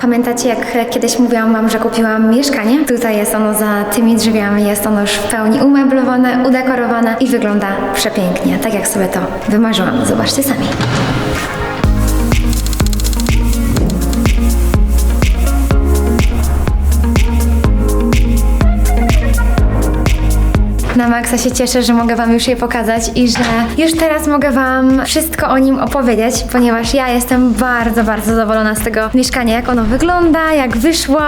Pamiętacie, jak kiedyś mówiłam Wam, że kupiłam mieszkanie? Tutaj jest ono za tymi drzwiami, jest ono już w pełni umeblowane, udekorowane i wygląda przepięknie, tak jak sobie to wymarzyłam. Zobaczcie sami. Na maksa się cieszę, że mogę Wam już je pokazać i że już teraz mogę Wam wszystko o nim opowiedzieć, ponieważ ja jestem bardzo, bardzo zadowolona z tego mieszkania, jak ono wygląda, jak wyszło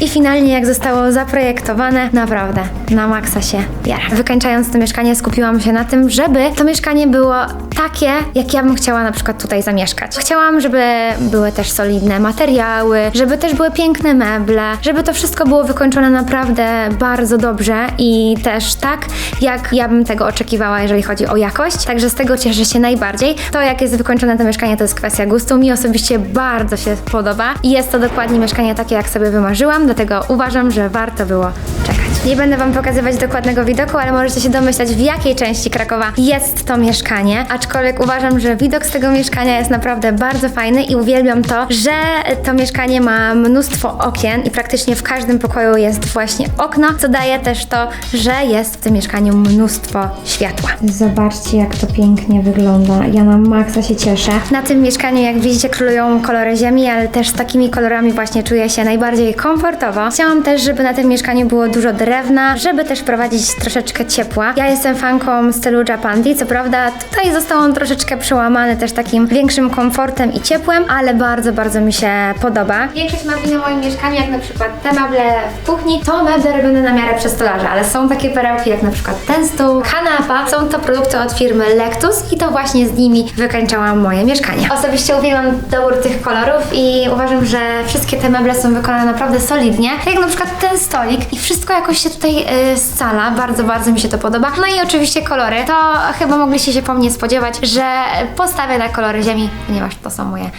i finalnie jak zostało zaprojektowane. Naprawdę, na maksa się jara. Wykańczając to mieszkanie skupiłam się na tym, żeby to mieszkanie było takie, jak ja bym chciała na przykład tutaj zamieszkać. Chciałam, żeby były też solidne materiały, żeby też były piękne meble, żeby to wszystko było wykończone naprawdę bardzo dobrze i też tak, jak ja bym tego oczekiwała, jeżeli chodzi o jakość. Także z tego cieszę się najbardziej. To, jak jest wykończone to mieszkanie, to jest kwestia gustu. Mi osobiście bardzo się podoba i jest to dokładnie mieszkanie takie, jak sobie wymarzyłam, dlatego uważam, że warto było czekać. Nie będę Wam pokazywać dokładnego widoku, ale możecie się domyślać, w jakiej części Krakowa jest to mieszkanie. Aczkolwiek uważam, że widok z tego mieszkania jest naprawdę bardzo fajny i uwielbiam to, że to mieszkanie ma mnóstwo okien i praktycznie w każdym pokoju jest właśnie okno, co daje też to, że jest w tym mieszkaniu mnóstwo światła. Zobaczcie, jak to pięknie wygląda. Ja na maksa się cieszę. Na tym mieszkaniu, jak widzicie, królują kolory ziemi, ale też z takimi kolorami właśnie czuję się najbardziej komfortowo. Chciałam też, żeby na tym mieszkaniu było dużo drewna, żeby też wprowadzić troszeczkę ciepła. Ja jestem fanką stylu Japandi, co prawda tutaj został on troszeczkę przełamany też takim większym komfortem i ciepłem, ale bardzo, bardzo mi się podoba. Większość mebli na moim mieszkaniu, jak na przykład te meble w kuchni, to meble robione na miarę przez stolarza, ale są takie perełki jak na przykład ten stół, kanapa. Są to produkty od firmy Lectus i to właśnie z nimi wykańczałam moje mieszkanie. Osobiście uwielbiam dobór tych kolorów i uważam, że wszystkie te meble są wykonane naprawdę solidnie. Tak jak na przykład ten stolik i wszystko jakoś się tutaj yy, scala. Bardzo, bardzo mi się to podoba. No i oczywiście kolory. To chyba mogliście się po mnie spodziewać, że postawię na kolory ziemi, ponieważ to są moje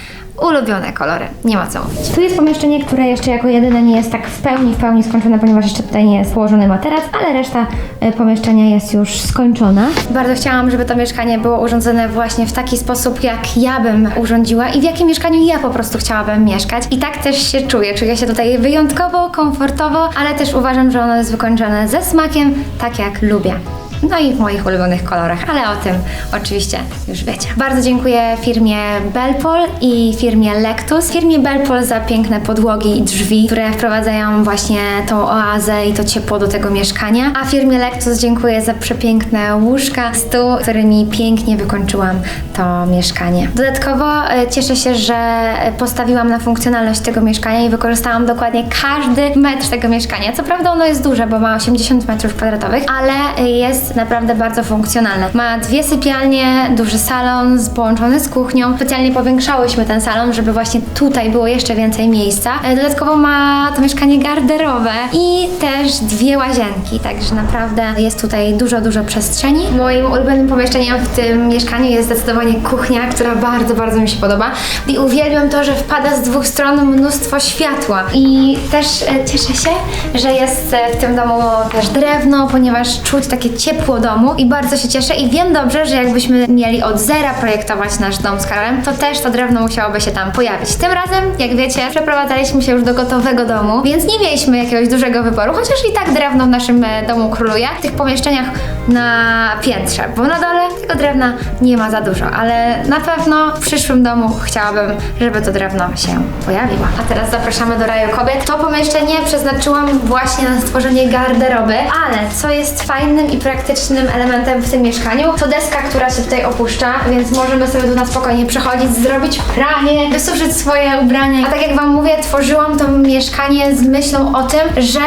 ulubione kolory. Nie ma co mówić. Tu jest pomieszczenie, które jeszcze jako jedyne nie jest tak w pełni, w pełni skończone, ponieważ jeszcze tutaj nie jest położony materac, ale reszta y, pomieszczenia jest już skończona. Bardzo chciałam, żeby to mieszkanie było urządzone właśnie w taki sposób, jak ja bym urządziła i w jakim mieszkaniu ja po prostu chciałabym mieszkać. I tak też się czuję. Czuję się tutaj wyjątkowo, komfortowo, ale też uważam, że ono jest wykończone ze smakiem, tak jak lubię. No i w moich ulubionych kolorach, ale o tym oczywiście już wiecie. Bardzo dziękuję firmie Belpol i firmie Lectus. Firmie Belpol za piękne podłogi i drzwi, które wprowadzają właśnie tą oazę i to ciepło do tego mieszkania. A firmie Lectus dziękuję za przepiękne łóżka, stół, którymi pięknie wykończyłam to mieszkanie. Dodatkowo e, cieszę się, że postawiłam na funkcjonalność tego mieszkania i wykorzystałam dokładnie każdy metr tego mieszkania. Co prawda ono jest duże, bo ma 80 metrów kwadratowych, ale jest naprawdę bardzo funkcjonalne. Ma dwie sypialnie, duży salon połączony z kuchnią. Specjalnie powiększałyśmy ten salon, żeby właśnie tutaj było jeszcze więcej miejsca. E, Dodatkowo ma to mieszkanie garderowe i też dwie łazienki, także naprawdę jest tutaj dużo, dużo przestrzeni. Moim ulubionym pomieszczeniem w tym mieszkaniu jest zdecydowanie kuchnia, która bardzo, bardzo mi się podoba. I uwielbiam to, że wpada z dwóch stron mnóstwo światła. I też e, cieszę się, że jest e, w tym domu też drewno, ponieważ czuć takie ciepło domu i bardzo się cieszę i wiem dobrze, że jakbyśmy mieli od zera projektować nasz dom z Karolem, to też to drewno musiałoby się tam pojawić. Tym razem, jak wiecie, przeprowadzaliśmy się już do gotowego domu, więc nie mieliśmy jakiegoś dużego wyboru, chociaż i tak drewno w naszym e, domu króluje. W tych pomieszczeniach na piętrze, bo na dole tego drewna nie ma za dużo, ale na pewno w przyszłym domu chciałabym, żeby to drewno się pojawiło. A teraz zapraszamy do raju kobiet. To pomieszczenie przeznaczyłam właśnie na stworzenie garderoby, ale co jest fajnym i praktycznym elementem w tym mieszkaniu, to deska, która się tutaj opuszcza, więc możemy sobie tu na spokojnie przechodzić, zrobić pranie, wysuszyć swoje ubrania. A tak jak Wam mówię, tworzyłam to mieszkanie z myślą o tym, że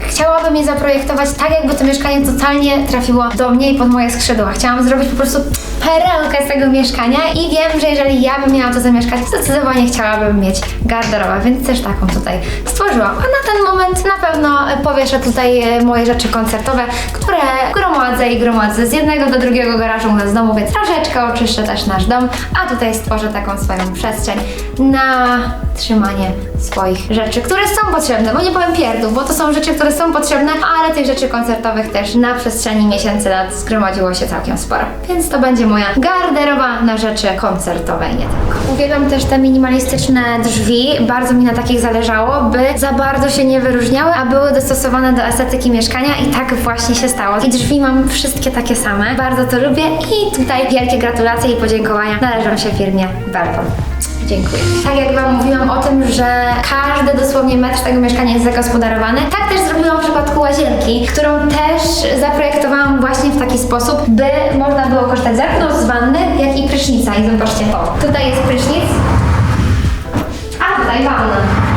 chciałabym je zaprojektować tak, jakby to mieszkanie totalnie trafiło do mnie i pod moje skrzydła. Chciałam zrobić po prostu perełkę z tego mieszkania i wiem, że jeżeli ja bym miała to zamieszkać, zdecydowanie chciałabym mieć garderobę, więc też taką tutaj stworzyłam. A na ten moment na pewno powieszę tutaj e, moje rzeczy koncertowe, które gromadzę i gromadzę z jednego do drugiego garażu u nas w domu, więc troszeczkę oczyszczę też nasz dom, a tutaj stworzę taką swoją przestrzeń na trzymanie swoich rzeczy, które są potrzebne, bo nie powiem pierdół, bo to są rzeczy, które są potrzebne, ale tych rzeczy koncertowych też na przestrzeni miesięcy lat zgromadziło się całkiem sporo. Więc to będzie moja garderoba na rzeczy koncertowe nie tylko. Uwielbiam też te minimalistyczne drzwi, bardzo mi na takich zależało, by za bardzo się nie wyróżniały, a były dostosowane do estetyki mieszkania i tak właśnie się stało. I drzwi mam wszystkie takie same, bardzo to lubię i tutaj wielkie gratulacje i podziękowania należą się firmie Belpon. Dziękuję. Tak jak Wam mówiłam o tym, że każdy dosłownie metr tego mieszkania jest zagospodarowany, tak też zrobiłam w przypadku łazienki, którą też zaprojektowałam właśnie w taki sposób, by można było korzystać zarówno z wanny, jak i prysznica. I zobaczcie to. Tutaj jest prysznic, a tutaj wanna.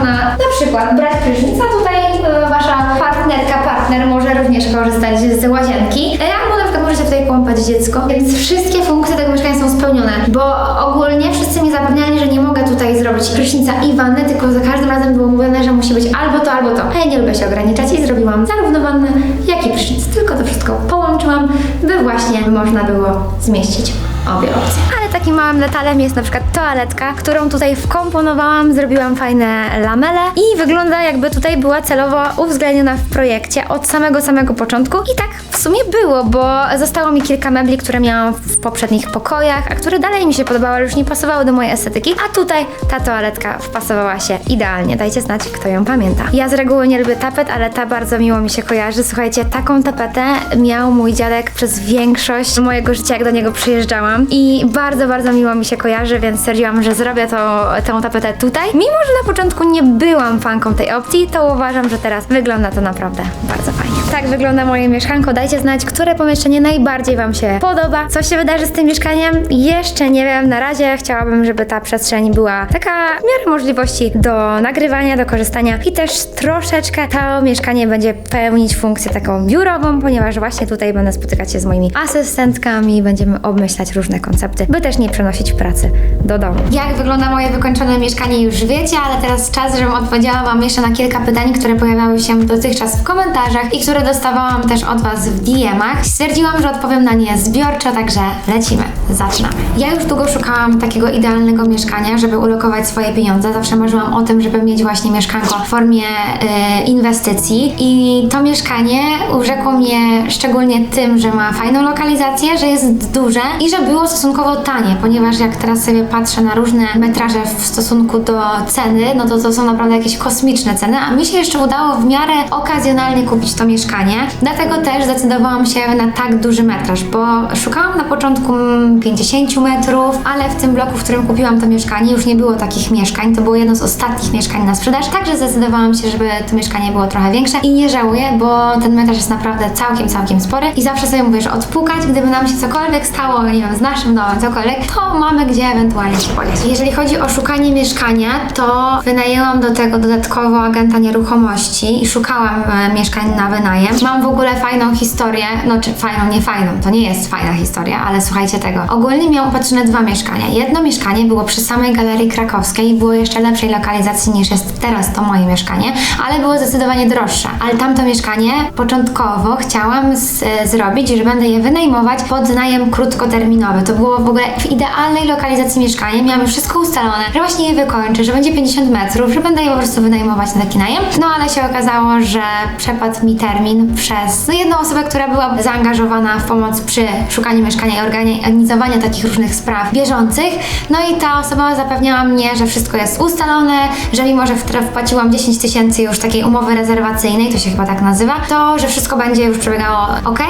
Można na przykład brać prysznic, a tutaj e, wasza partnerka, partner może również korzystać z łazienki. E, Albo na przykład możecie tutaj kąpać dziecko. Więc wszystkie funkcje tego mieszkania są spełnione, bo ogólnie wszyscy mi zapewniali, że nie mogę tutaj zrobić prysznica i wanny, tylko za każdym razem było mówione, że musi być albo to, albo to. A ja nie lubię się ograniczać i zrobiłam zarówno wannę, jak i prysznic. Tylko to wszystko połączyłam, by właśnie można było zmieścić obie opcje. Ale takim małym detalem jest na przykład toaletka, którą tutaj wkomponowałam, zrobiłam fajne lamele i wygląda jakby tutaj była celowo uwzględniona w projekcie od samego samego początku i tak w sumie było, bo zostało mi kilka mebli, które miałam w poprzednich pokojach, a które dalej mi się podobały, ale już nie pasowały do mojej estetyki, a tutaj ta toaletka wpasowała się idealnie. Dajcie znać, kto ją pamięta. Ja z reguły nie lubię tapet, ale ta bardzo miło mi się kojarzy. Słuchajcie, taką tapetę miał mój dziadek przez większość mojego życia, jak do niego przyjeżdżałam i bardzo, bardzo miło mi się kojarzy, więc stwierdziłam, że zrobię to, tę tapetę tutaj. Mimo, że na początku nie byłam fanką tej opcji, to uważam, że teraz wygląda to naprawdę bardzo fajnie. Tak wygląda moje mieszkanko. Dajcie znać, które pomieszczenie najbardziej Wam się podoba. Co się wydarzy z tym mieszkaniem? Jeszcze nie wiem. Na razie chciałabym, żeby ta przestrzeń była taka w miarę możliwości do nagrywania, do korzystania i też troszeczkę to mieszkanie będzie pełnić funkcję taką biurową, ponieważ właśnie tutaj będę spotykać się z moimi asystentkami będziemy obmyślać różne koncepty, by też nie przenosić pracy do domu. Jak wygląda moje wykończone mieszkanie już wiecie, ale teraz czas, żebym odpowiedziała Wam jeszcze na kilka pytań, które pojawiały się dotychczas w komentarzach i które dostawałam też od Was w DM-ach. Stwierdziłam, że odpowiem na nie zbiorczo, także lecimy. Zaczynamy. Ja już długo szukałam takiego idealnego mieszkania, żeby ulokować swoje pieniądze. Zawsze marzyłam o tym, żeby mieć właśnie mieszkanko w formie e, inwestycji i to mieszkanie urzekło mnie szczególnie tym, że ma fajną lokalizację, że jest duże i że było stosunkowo tanie, ponieważ jak teraz sobie patrzę na różne metraże w stosunku do ceny, no to to są naprawdę jakieś kosmiczne ceny, a mi się jeszcze udało w miarę okazjonalnie kupić to mieszkanie. Dlatego też zdecydowałam się na tak duży metraż, bo szukałam na początku mm, 50 metrów, ale w tym bloku, w którym kupiłam to mieszkanie, już nie było takich mieszkań. To było jedno z ostatnich mieszkań na sprzedaż, także zdecydowałam się, żeby to mieszkanie było trochę większe i nie żałuję, bo ten metraż jest naprawdę całkiem, całkiem spory i zawsze sobie mówię, że odpukać, gdyby nam się cokolwiek stało, nie wiem, z naszym domem, cokolwiek, to mamy gdzie ewentualnie się podzieć. Jeżeli chodzi o szukanie mieszkania, to wynajęłam do tego dodatkowo agenta nieruchomości i szukałam e, mieszkań na wynajem. Mam w ogóle fajną historię, no czy fajną, nie fajną, to nie jest fajna historia, ale słuchajcie tego. Ogólnie miałam opatrzone dwa mieszkania. Jedno mieszkanie było przy samej Galerii Krakowskiej było jeszcze lepszej lokalizacji niż jest teraz to moje mieszkanie, ale było zdecydowanie droższe. Ale tamto mieszkanie początkowo chciałam z, e, zrobić, że będę je wynajmować pod najem krótkoterminowy. To było w ogóle w idealnej lokalizacji mieszkanie. Miałam wszystko ustalone, że właśnie je wykończę, że będzie 50 metrów, że będę je po prostu wynajmować na taki najem. No ale się okazało, że przepadł mi termin przez no, jedną osobę, która była zaangażowana w pomoc przy szukaniu mieszkania i organizowaniu takich różnych spraw bieżących. No i ta osoba zapewniała mnie, że wszystko jest ustalone, że mimo, że wpłaciłam 10 tysięcy już takiej umowy rezerwacyjnej, to się chyba tak nazywa, to że wszystko będzie już przebiegało ok.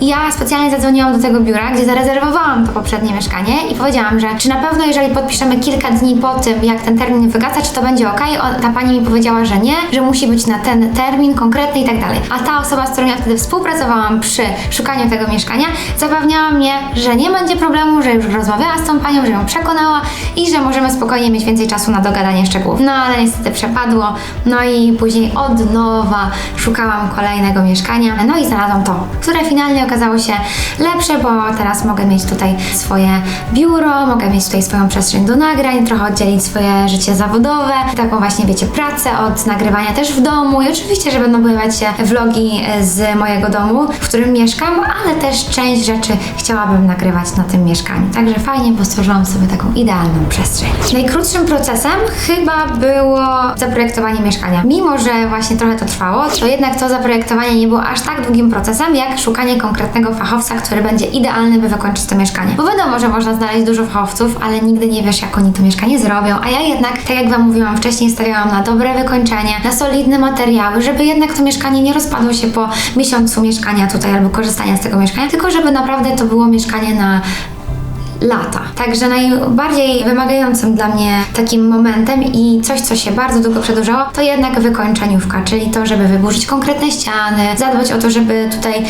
I ja specjalnie zadzwoniłam do tego biura, gdzie zarezerwowałam to poprzednie mieszkanie i powiedziałam, że czy na pewno jeżeli podpiszemy kilka dni po tym, jak ten termin wygasa, czy to będzie ok? Ta pani mi powiedziała, że nie, że musi być na ten termin konkretny i tak dalej. A ta osoba, z którą ja wtedy współpracowałam przy szukaniu tego mieszkania, zapewniała mnie, że nie będzie problemu, że już rozmawiała z tą panią, że ją przekonała i że możemy spokojnie mieć więcej czasu na dogadanie szczegółów. No ale niestety przepadło, no i później od nowa szukałam kolejnego mieszkania, no i znalazłam to, które finalnie okazało się lepsze, bo teraz mogę mieć tutaj swoje biuro, mogę mieć tutaj swoją przestrzeń do nagrań, trochę oddzielić swoje życie zawodowe, taką właśnie, wiecie, pracę od nagrywania też w domu. I oczywiście, że będą pojawiać się vlogi e, z mojego domu, w którym mieszkam, ale też część rzeczy chciałabym nagrywać na tym tym mieszkaniu. Także fajnie, bo stworzyłam sobie taką idealną przestrzeń. Najkrótszym procesem chyba było zaprojektowanie mieszkania. Mimo, że właśnie trochę to trwało, to jednak to zaprojektowanie nie było aż tak długim procesem, jak szukanie konkretnego fachowca, który będzie idealny, by wykończyć to mieszkanie. Bo wiadomo, że można znaleźć dużo fachowców, ale nigdy nie wiesz, jak oni to mieszkanie zrobią. A ja jednak, tak jak Wam mówiłam wcześniej, stawiałam na dobre wykończenie, na solidne materiały, żeby jednak to mieszkanie nie rozpadło się po miesiącu mieszkania tutaj albo korzystania z tego mieszkania, tylko żeby naprawdę to było mieszkanie na lata. Także najbardziej wymagającym dla mnie takim momentem i coś, co się bardzo długo przedłużało, to jednak wykończeniówka, czyli to, żeby wyburzyć konkretne ściany, zadbać o to, żeby tutaj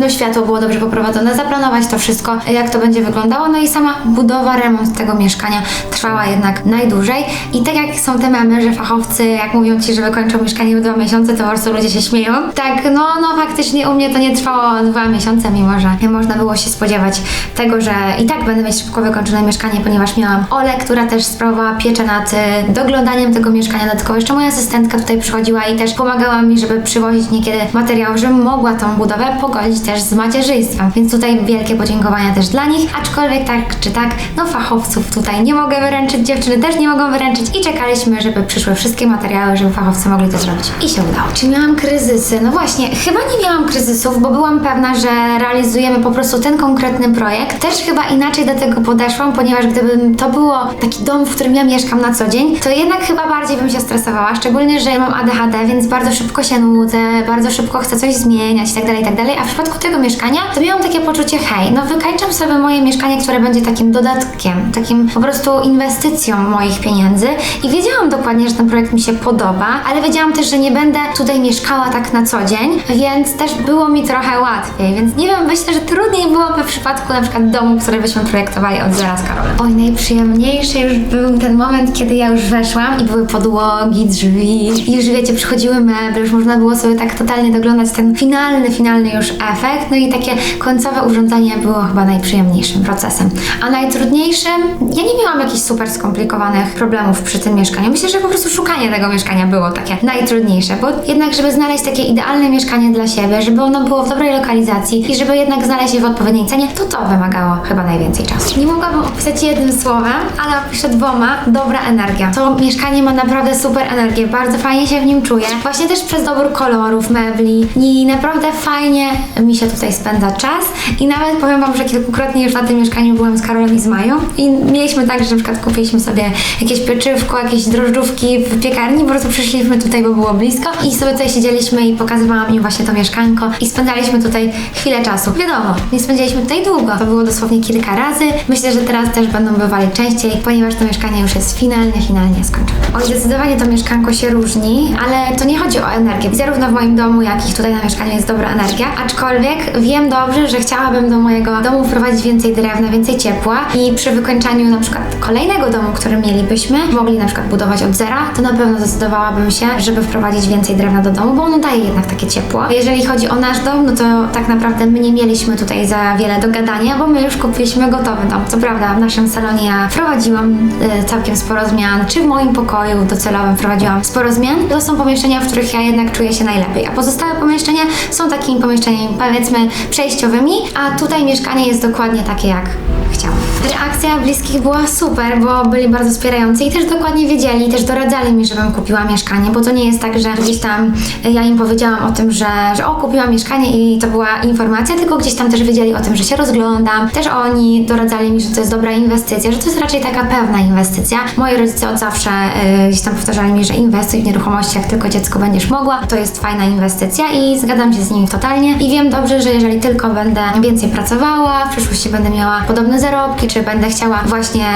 no, światło było dobrze poprowadzone, zaplanować to wszystko, jak to będzie wyglądało, no i sama budowa, remont tego mieszkania trwała jednak najdłużej i tak jak są te memy, że fachowcy, jak mówią Ci, że wykończą mieszkanie w dwa miesiące, to po prostu ludzie się śmieją. Tak, no, no faktycznie u mnie to nie trwało dwa miesiące, mimo że można było się spodziewać tego, że i tak będę mieć szybko wykończone mieszkanie, ponieważ miałam Olę, która też sprawowała pieczę nad y, doglądaniem tego mieszkania. Dodatkowo jeszcze moja asystentka tutaj przychodziła i też pomagała mi, żeby przywozić niekiedy materiał, żebym mogła tą budowę pogodzić też z macierzyństwem. Więc tutaj wielkie podziękowania też dla nich, aczkolwiek tak czy tak, no fachowców tutaj nie mogę wyręczyć, dziewczyny też nie mogą wyręczyć i czekaliśmy, żeby przyszły wszystkie materiały, żeby fachowcy mogli to zrobić. I się udało. Czy miałam kryzysy? No właśnie, chyba nie miałam kryzysów, bo byłam pewna, że realizujemy po prostu ten konkretny projekt. Też chyba inaczej do tego podeszłam, ponieważ gdybym to było taki dom, w którym ja mieszkam na co dzień, to jednak chyba bardziej bym się stresowała, szczególnie, że ja mam ADHD, więc bardzo szybko się nudzę, bardzo szybko chcę coś zmieniać i tak dalej, i tak. A w przypadku tego mieszkania, to miałam takie poczucie, hej, no wykańczam sobie moje mieszkanie, które będzie takim dodatkiem, takim po prostu inwestycją moich pieniędzy i wiedziałam dokładnie, że ten projekt mi się podoba, ale wiedziałam też, że nie będę tutaj mieszkała tak na co dzień, więc też było mi trochę łatwiej, więc nie wiem, myślę, że trudniej byłoby w przypadku na przykład domu, który byśmy projektowali od zera z Karolem. Oj, najprzyjemniejszy już był ten moment, kiedy ja już weszłam i były podłogi, drzwi i już wiecie, przychodziły meble, już można było sobie tak totalnie doglądać ten finalny, finalny już efekt, no i takie końcowe urządzenie było chyba najprzyjemniejszym procesem. A najtrudniejszym, ja nie miałam jakichś super skomplikowanych problemów przy tym mieszkaniu. Myślę, że po prostu szukanie tego mieszkania było takie najtrudniejsze, bo jednak, żeby znaleźć takie idealne mieszkanie dla siebie, żeby ono było w dobrej lokalizacji i żeby jednak znaleźć je w odpowiedniej cenie, to to wymagało chyba najwięcej czasu. Nie mogłabym opisać jednym słowem, ale opiszę dwoma. Dobra energia. To mieszkanie ma naprawdę super energię, bardzo fajnie się w nim czuję. Właśnie też przez dobór kolorów, mebli i naprawdę fajnie mi się tutaj spędza czas i nawet powiem Wam, że kilkukrotnie już na tym mieszkaniu byłam z Karolem i z Mają i mieliśmy tak, że na przykład kupiliśmy sobie jakieś pieczywko, jakieś drożdżówki w piekarni, po prostu przyszliśmy tutaj, bo było blisko i sobie tutaj siedzieliśmy i pokazywałam im właśnie to mieszkanko i spędzaliśmy tutaj chwilę czasu. Wiadomo, nie spędziliśmy tutaj długo, to było dosłownie kilka razy. Myślę, że teraz też będą bywali częściej, ponieważ to mieszkanie już jest finalnie, finalnie skończone. Oj, zdecydowanie to mieszkanko się różni, ale to nie chodzi o energię. Zarówno w moim domu, jak i tutaj na mieszkaniu jest dobra energia, aczkolwiek wiem dobrze, że chciałabym do mojego domu wprowadzić więcej drewna, więcej ciepła i przy wykończaniu na przykład kolejnego domu, który mielibyśmy, mogli na przykład budować od zera, to na pewno zdecydowałabym się, żeby wprowadzić więcej drewna do domu, bo ono daje jednak takie ciepło. Jeżeli chodzi o nasz dom, no to tak naprawdę my nie mieliśmy tutaj za wiele do gadania, bo my już kupiliśmy gotowy dom. Co prawda w naszym salonie ja wprowadziłam e, całkiem sporo zmian, czy w moim pokoju docelowym wprowadziłam sporo zmian. To są pomieszczenia, w których ja jednak czuję się najlepiej, a pozostałe pomieszczenia są takimi pomieszczeniami powiedzmy przejściowymi, a tutaj mieszkanie jest dokładnie takie jak chciałam. Reakcja bliskich była super, bo byli bardzo wspierający i też dokładnie wiedzieli, też doradzali mi, żebym kupiła mieszkanie, bo to nie jest tak, że gdzieś tam ja im powiedziałam o tym, że, że o, kupiłam mieszkanie i to była informacja, tylko gdzieś tam też wiedzieli o tym, że się rozglądam. Też oni doradzali mi, że to jest dobra inwestycja, że to jest raczej taka pewna inwestycja. Moi rodzice od zawsze y, gdzieś tam powtarzali mi, że inwestuj w nieruchomości, jak tylko dziecko będziesz mogła. To jest fajna inwestycja i zgadzam się z nimi totalnie. I wiem dobrze, że jeżeli tylko będę więcej pracowała, w przyszłości będę miała podobne zarobki, czy będę chciała właśnie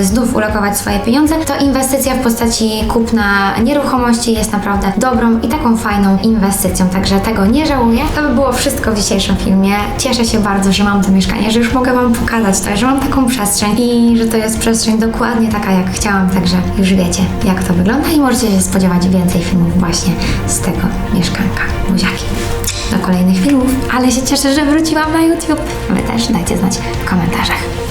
y, znów ulokować swoje pieniądze, to inwestycja w postaci kupna nieruchomości jest naprawdę dobrą i taką fajną inwestycją, także tego nie żałuję. To by było wszystko w dzisiejszym filmie. Cieszę się bardzo, że mam to mieszkanie, że już mogę Wam pokazać to, że mam taką przestrzeń i że to jest przestrzeń dokładnie taka, jak chciałam, także już wiecie, jak to wygląda i możecie się spodziewać więcej filmów właśnie z tego mieszkanka. Buziaki do kolejnych filmów, ale się cieszę, że wróciłam na YouTube. Wy też dajcie znać w komentarzach.